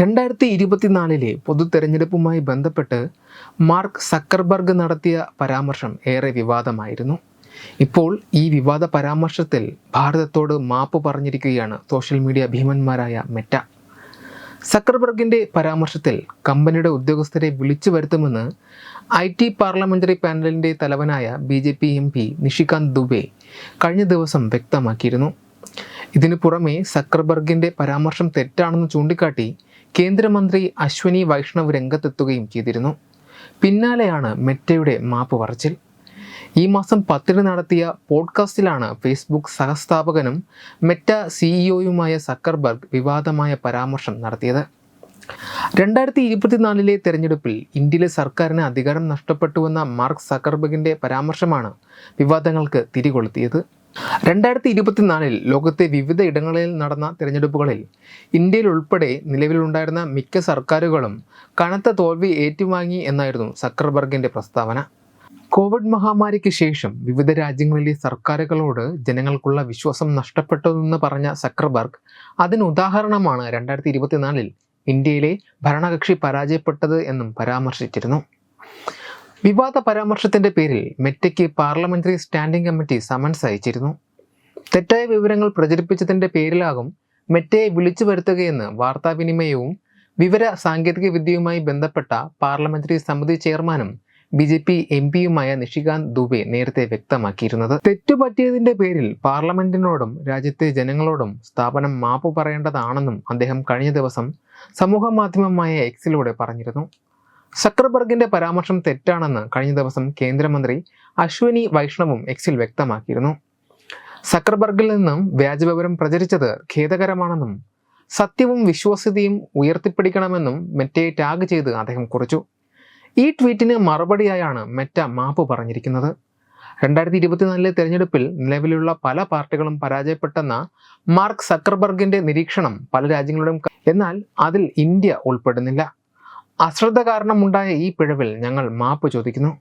രണ്ടായിരത്തി ഇരുപത്തിനാലിലെ പൊതു തെരഞ്ഞെടുപ്പുമായി ബന്ധപ്പെട്ട് മാർക്ക് സക്കർബർഗ് നടത്തിയ പരാമർശം ഏറെ വിവാദമായിരുന്നു. ഇപ്പോൾ ഈ വിവാദ പരാമർശത്തിൽ ഭാരതത്തോട് മാപ്പ് പറഞ്ഞിരിക്കുകയാണ് സോഷ്യൽ മീഡിയ ഭീമന്മാരായ മെറ്റ. സക്കർബർഗിന്റെ പരാമർശത്തിൽ കമ്പനിയുടെ ഉദ്യോഗസ്ഥരെ വിളിച്ചു വരുത്തുമെന്ന് ഐ ടി പാർലമെന്ററി പാനലിന്റെ തലവനായ B J P M P Nishikant Dubey കഴിഞ്ഞ ദിവസം വ്യക്തമാക്കിയിരുന്നു. ഇതിനു പുറമെ സക്കർബർഗിന്റെ പരാമർശം തെറ്റാണെന്ന് ചൂണ്ടിക്കാട്ടി കേന്ദ്രമന്ത്രി അശ്വനി വൈഷ്ണവ് രംഗത്തെത്തുകയും ചെയ്തിരുന്നു. പിന്നാലെയാണ് മെറ്റയുടെ മാപ്പ് പറച്ചിൽ. ഈ മാസം പത്തിന് നടത്തിയ പോഡ്കാസ്റ്റിലാണ് ഫേസ്ബുക്ക് സഹസ്ഥാപകനും മെറ്റ സിഇഒയുമായ സക്കർബർഗ് വിവാദമായ പരാമർശം നടത്തിയത്. രണ്ടായിരത്തി ഇരുപത്തിനാലിലെ തെരഞ്ഞെടുപ്പിൽ ഇന്ത്യയിലെ സർക്കാരിന് അധികാരം നഷ്ടപ്പെട്ടുവെന്ന മാർക്ക് സക്കർബർഗിന്റെ പരാമർശമാണ് വിവാദങ്ങൾക്ക് തിരികൊളുത്തിയത്. രണ്ടായിരത്തി ഇരുപത്തിനാലിൽ ലോകത്തെ വിവിധ ഇടങ്ങളിൽ നടന്ന തിരഞ്ഞെടുപ്പുകളിൽ ഇന്ത്യയിൽ ഉൾപ്പെടെ നിലവിലുണ്ടായിരുന്ന മിക്ക സർക്കാരുകളും കനത്ത തോൽവി ഏറ്റുവാങ്ങി എന്നായിരുന്നു സക്കർബർഗിന്റെ പ്രസ്താവന. കോവിഡ് മഹാമാരിക്ക് ശേഷം വിവിധ രാജ്യങ്ങളിലെ സർക്കാരുകളോട് ജനങ്ങൾക്കുള്ള വിശ്വാസം നഷ്ടപ്പെട്ടതെന്ന് പറഞ്ഞ സക്കർബർഗ് അതിന് ഉദാഹരണമാണ് രണ്ടായിരത്തി ഇരുപത്തിനാലിൽ ഇന്ത്യയിലെ ഭരണകക്ഷി പരാജയപ്പെട്ടത് എന്നും പരാമർശിച്ചിരുന്നു. വിവാദ പരാമർശത്തിന്റെ പേരിൽ മെറ്റയ്ക്ക് പാർലമെന്ററി സ്റ്റാൻഡിംഗ് കമ്മിറ്റി സമൻസ് അയച്ചിരുന്നു. തെറ്റായ വിവരങ്ങൾ പ്രചരിപ്പിച്ചതിന്റെ പേരിലാകും മെറ്റയെ വിളിച്ചു വരുത്തുകയെന്ന് വാർത്താവിനിമയവും വിവര സാങ്കേതിക വിദ്യയുമായി ബന്ധപ്പെട്ട പാർലമെന്ററി സമിതി ചെയർമാനും ബി ജെ പി എം പിയുമായ നിഷികാന്ത് ദുബെ നേരത്തെ വ്യക്തമാക്കിയിരുന്നത്. തെറ്റുപറ്റിയതിന്റെ പേരിൽ പാർലമെന്റിനോടും രാജ്യത്തെ ജനങ്ങളോടും സ്ഥാപനം മാപ്പ് പറയേണ്ടതാണെന്നും അദ്ദേഹം കഴിഞ്ഞ ദിവസം സമൂഹ മാധ്യമമായ എക്സിലൂടെ പറഞ്ഞിരുന്നു. സക്കർബർഗിന്റെ പരാമർശം തെറ്റാണെന്ന് കഴിഞ്ഞ ദിവസം കേന്ദ്രമന്ത്രി അശ്വിനി വൈഷ്ണവും എക്സിൽ വ്യക്തമാക്കിയിരുന്നു. സക്കർബർഗിൽ നിന്നും വ്യാജവിവരം പ്രചരിച്ചത് ഖേദകരമാണെന്നും സത്യവും വിശ്വാസ്യതയും ഉയർത്തിപ്പിടിക്കണമെന്നും മെറ്റയെ ടാഗ് ചെയ്ത് അദ്ദേഹം കുറിച്ചു. ഈ ട്വീറ്റിന് മറുപടിയായാണ് മെറ്റ മാപ്പ് പറഞ്ഞിരിക്കുന്നത്. രണ്ടായിരത്തി ഇരുപത്തിനാലിലെ തെരഞ്ഞെടുപ്പിൽ നിലവിലുള്ള പല പാർട്ടികളും പരാജയപ്പെട്ടെന്ന മാർക്ക് സക്കർബർഗിന്റെ നിരീക്ഷണം പല രാജ്യങ്ങളുടെയും എന്നാൽ അതിൽ ഇന്ത്യ ഉൾപ്പെടുന്നില്ല. അശ്രദ്ധ കാരണമുണ്ടായ ഈ പിഴവിൽ ഞങ്ങൾ മാപ്പ് ചോദിക്കുന്നു.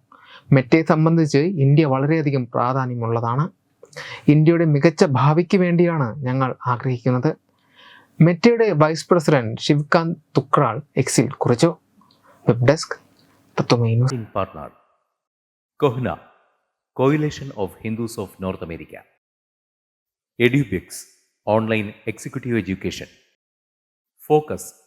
മെറ്റയെ സംബന്ധിച്ച് ഇന്ത്യ വളരെയധികം പ്രാധാന്യമുള്ളതാണ്. ഇന്ത്യയുടെ മികച്ച ഭാവിക്ക് വേണ്ടിയാണ് ഞങ്ങൾ ആഗ്രഹിക്കുന്നത്. മെറ്റയുടെ വൈസ് പ്രസിഡന്റ് ശിവകാന്ത് തുക്രാൾ എക്സിൽ കുറിച്ചു. Web desk coalition of Hindus of North America. Edubix online executive education. Kohna,